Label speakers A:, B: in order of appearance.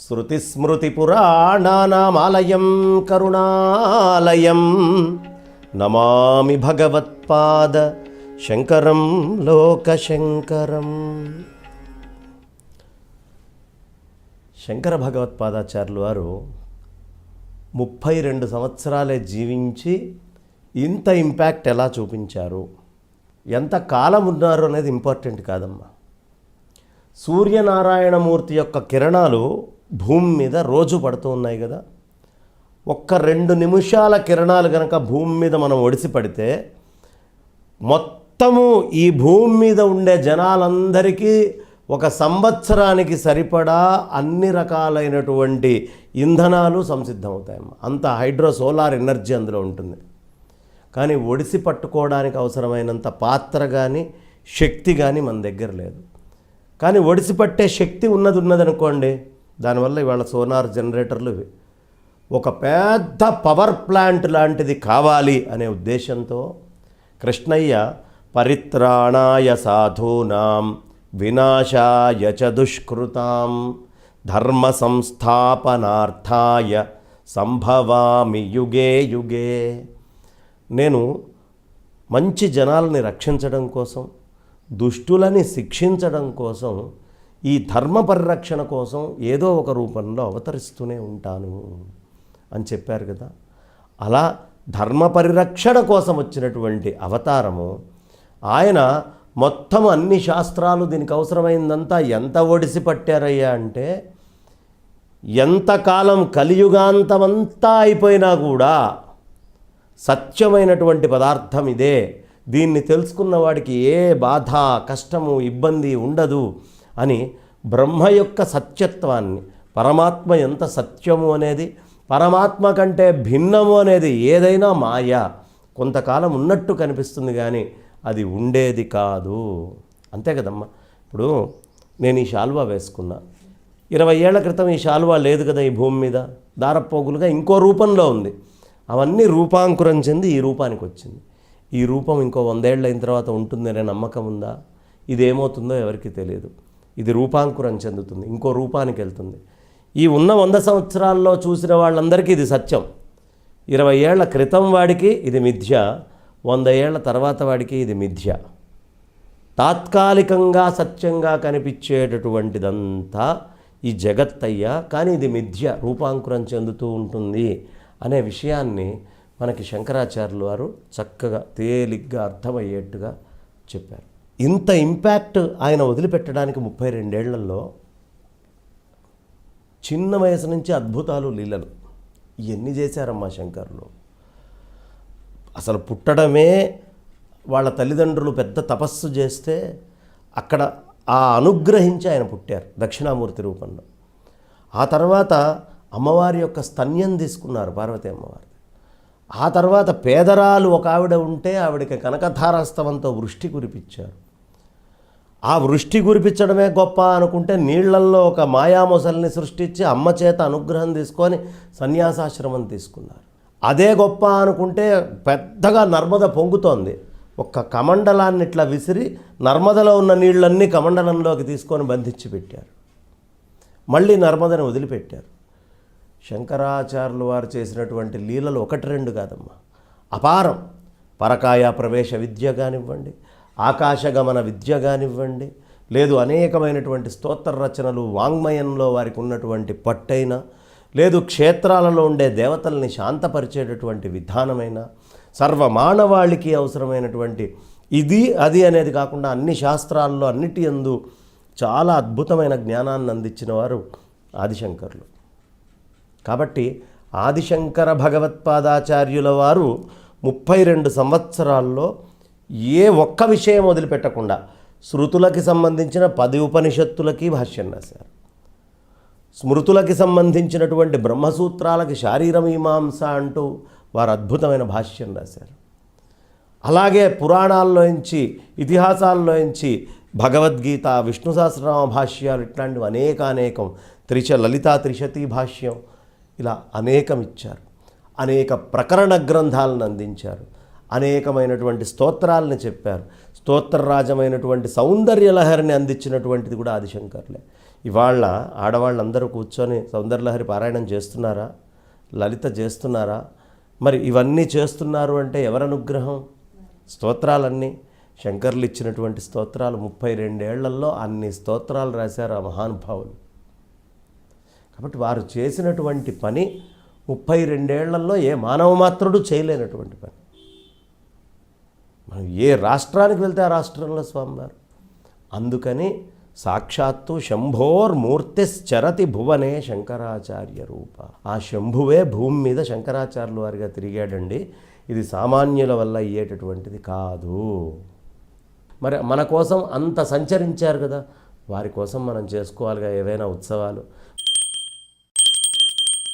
A: శృతిస్మృతిపురాణానామాలయం కరుణాలయం. నమామి భగవత్పాద శంకరం లోకశంకరం. శంకర భగవత్పాదాచార్యులు వారు ముప్పై రెండు సంవత్సరాలే జీవించి ఇంత ఇంపాక్ట్ ఎలా చూపించారు? ఎంత కాలం ఉన్నారు అనేది ఇంపార్టెంట్ కాదమ్మా. సూర్యనారాయణమూర్తి యొక్క కిరణాలు భూమి మీద రోజు పడుతూ ఉన్నాయి కదా. ఒక్క రెండు నిమిషాల కిరణాలు కనుక భూమి మీద మనం ఒడిసి పడితే మొత్తము ఈ భూమి మీద ఉండే జనాలందరికీ ఒక సంవత్సరానికి సరిపడా అన్ని రకాలైనటువంటి ఇంధనాలు సంసిద్ధమవుతాయమ్మా. అంత హైడ్రో సోలార్ ఎనర్జీ అందులో ఉంటుంది. కానీ ఒడిసి పట్టుకోవడానికి అవసరమైనంత పాత్ర కానీ శక్తి కానీ మన దగ్గర లేదు. కానీ ఒడిసి పట్టే శక్తి ఉన్నది ఉన్నదనుకోండి దానివల్ల ఇవాళ సోనార్ జనరేటర్లు ఒక పెద్ద పవర్ ప్లాంట్ లాంటిది కావాలి అనే ఉద్దేశంతో కృష్ణయ్య పరిత్రాణాయ సాధూనాం వినాశాయ చ దుష్కృతాం ధర్మ సంస్థాపనార్థాయ సంభవామి యుగే యుగే. నేను మంచి జనాలని రక్షించడం కోసం దుష్టులని శిక్షించడం కోసం ఈ ధర్మ పరిరక్షణ కోసం ఏదో ఒక రూపంలో అవతరిస్తూనే ఉంటాను అని చెప్పారు కదా. అలా ధర్మ పరిరక్షణ కోసం వచ్చినటువంటి అవతారము ఆయన మొత్తం అన్ని శాస్త్రాలు దీనికి అవసరమైందంతా ఎంత ఒడిసి పట్టారయ్యా అంటే ఎంతకాలం కలియుగాంతమంతా అయిపోయినా కూడా సత్యమైనటువంటి పదార్థం ఇదే. దీన్ని తెలుసుకున్న వాడికి ఏ బాధ కష్టము ఇబ్బంది ఉండదు. అని బ్రహ్మ యొక్క సత్యత్వాన్ని పరమాత్మ ఎంత సత్యము అనేది పరమాత్మ కంటే భిన్నము అనేది ఏదైనా మాయ. కొంతకాలం ఉన్నట్టు కనిపిస్తుంది కానీ అది ఉండేది కాదు. అంతే కదమ్మా. ఇప్పుడు నేను ఈ శాల్వా వేసుకున్నా. ఇరవై ఏళ్ళ క్రితం ఈ శాల్వా లేదు కదా ఈ భూమి మీద. దారపోగులుగా ఇంకో రూపంలో ఉంది. అవన్నీ రూపాంకురం చెంది ఈ రూపానికి వచ్చింది. ఈ రూపం ఇంకో వందేళ్ళు అయిన తర్వాత ఉంటుందనే నమ్మకం ఉందా? ఇదేమవుతుందో ఎవరికి తెలియదు. ఇది రూపాంకురం చెందుతుంది ఇంకో రూపానికి వెళ్తుంది. ఈ ఉన్న వంద సంవత్సరాల్లో చూసిన వాళ్ళందరికీ ఇది సత్యం. ఇరవై ఏళ్ళ క్రితం వాడికి ఇది మిథ్య వంద ఏళ్ళ తర్వాత వాడికి ఇది మిథ్య. తాత్కాలికంగా సత్యంగా కనిపించేటటువంటిదంతా ఈ జగత్తయ్య కానీ ఇది మిథ్య రూపాంకురం చెందుతూ ఉంటుంది అనే విషయాన్ని మనకి శంకరాచార్యులు వారు చక్కగా తేలిగ్గా అర్థమయ్యేట్టుగా చెప్పారు. ఇంత ఇంపాక్ట్ ఆయన వదిలిపెట్టడానికి ముప్పై రెండేళ్ళలో చిన్న వయసు నుంచి అద్భుతాలు లీలలు. ఇవన్నీ చేశారమ్మా శంకర్లు? అసలు పుట్టడమే వాళ్ళ తల్లిదండ్రులు పెద్ద తపస్సు చేస్తే అక్కడ ఆ అనుగ్రహించి ఆయన పుట్టారు దక్షిణామూర్తి రూపంలో. ఆ తర్వాత అమ్మవారి యొక్క స్తన్యం తీసుకున్నారు పార్వతీ అమ్మవారి. ఆ తర్వాత పేదరాలు ఒక ఆవిడ ఉంటే ఆవిడకి కనకధారాస్తవంతో వృష్టి కురిపించారు. ఆ వృష్టి కురిపించడమే గొప్ప అనుకుంటే నీళ్ళల్లో ఒక మాయామొసల్ని సృష్టించి అమ్మ చేత అనుగ్రహం తీసుకొని సన్యాసాశ్రమం తీసుకున్నారు. అదే గొప్ప అనుకుంటే పెద్దగా నర్మద పొంగుతోంది. ఒక్క కమండలాన్ని ఇట్లా విసిరి నర్మదలో ఉన్న నీళ్ళన్నీ కమండలంలోకి తీసుకొని బంధించి పెట్టారు. మళ్ళీ నర్మదని వదిలిపెట్టారు. శంకరాచార్యులు వారు చేసినటువంటి లీలలు ఒకటి రెండు కాదమ్మా. అపారం. పరకాయ ప్రవేశ విద్య కానివ్వండి ఆకాశగమన విద్య కానివ్వండి లేదు అనేకమైనటువంటి స్తోత్ర రచనలు వాంగ్మయంలో వారికి ఉన్నటువంటి పట్టైన లేదు క్షేత్రాలలో ఉండే దేవతల్ని శాంతపరిచేటటువంటి విధానమైన సర్వమానవాళికి అవసరమైనటువంటి ఇది అది అనేది కాకుండా అన్ని శాస్త్రాల్లో అన్నిటి యందు చాలా అద్భుతమైన జ్ఞానాన్ని అందించిన వారు ఆదిశంకర్లు. కాబట్టి ఆదిశంకర భగవత్పాదాచార్యుల వారు ముప్పై రెండు సంవత్సరాల్లో ఏ ఒక్క విషయం వదిలిపెట్టకుండా శృతులకి సంబంధించిన పది ఉపనిషత్తులకి భాష్యం రాశారు. స్మృతులకి సంబంధించినటువంటి బ్రహ్మసూత్రాలకి శారీరమీమాంస అంటూ వారు అద్భుతమైన భాష్యం రాశారు. అలాగే పురాణాల్లోంచి ఇతిహాసాల్లోంచి భగవద్గీత విష్ణు సహస్రనామ భాష్యాలు ఇట్లాంటివి అనేకానేకం త్రిశ లలితా త్రిశతి భాష్యం ఇలా అనేకం ఇచ్చారు అనేక ప్రకరణ గ్రంథాలను అందించారు. అనేకమైనటువంటి స్తోత్రాలను చెప్పారు. స్తోత్రరాజమైనటువంటి సౌందర్యలహరిని అందించినటువంటిది కూడా ఆదిశంకర్లే. ఇవాళ ఆడవాళ్ళందరూ కూర్చొని సౌందర్యలహరి పారాయణం చేస్తున్నారా? లలిత చేస్తున్నారా? మరి ఇవన్నీ చేస్తున్నారు అంటే ఎవరి అనుగ్రహం స్తోత్రాలన్నీ? శంకర్లు ఇచ్చినటువంటి స్తోత్రాలు ముప్పై రెండేళ్ళలో అన్ని స్తోత్రాలు రాశారు ఆ మహానుభావులు. కాబట్టి వారు చేసినటువంటి పని ముప్పై రెండేళ్ళలో ఏ మానవ మాత్రుడు చేయలేనటువంటి పని. మనం ఏ రాష్ట్రానికి వెళ్తే ఆ రాష్ట్రంలో స్వామివారు? అందుకని సాక్షాత్తు శంభోర్మూర్తిశ్చరతి భువనే శంకరాచార్య రూప. ఆ శంభువే భూమి మీద శంకరాచార్యుల వారిగా తిరిగాడండి. ఇది సామాన్యుల వల్ల అయ్యేటటువంటిది కాదు. మరి మన కోసం అంత సంచరించారు కదా. వారి కోసం మనం చేసుకోవాలిగా ఏవైనా ఉత్సవాలు.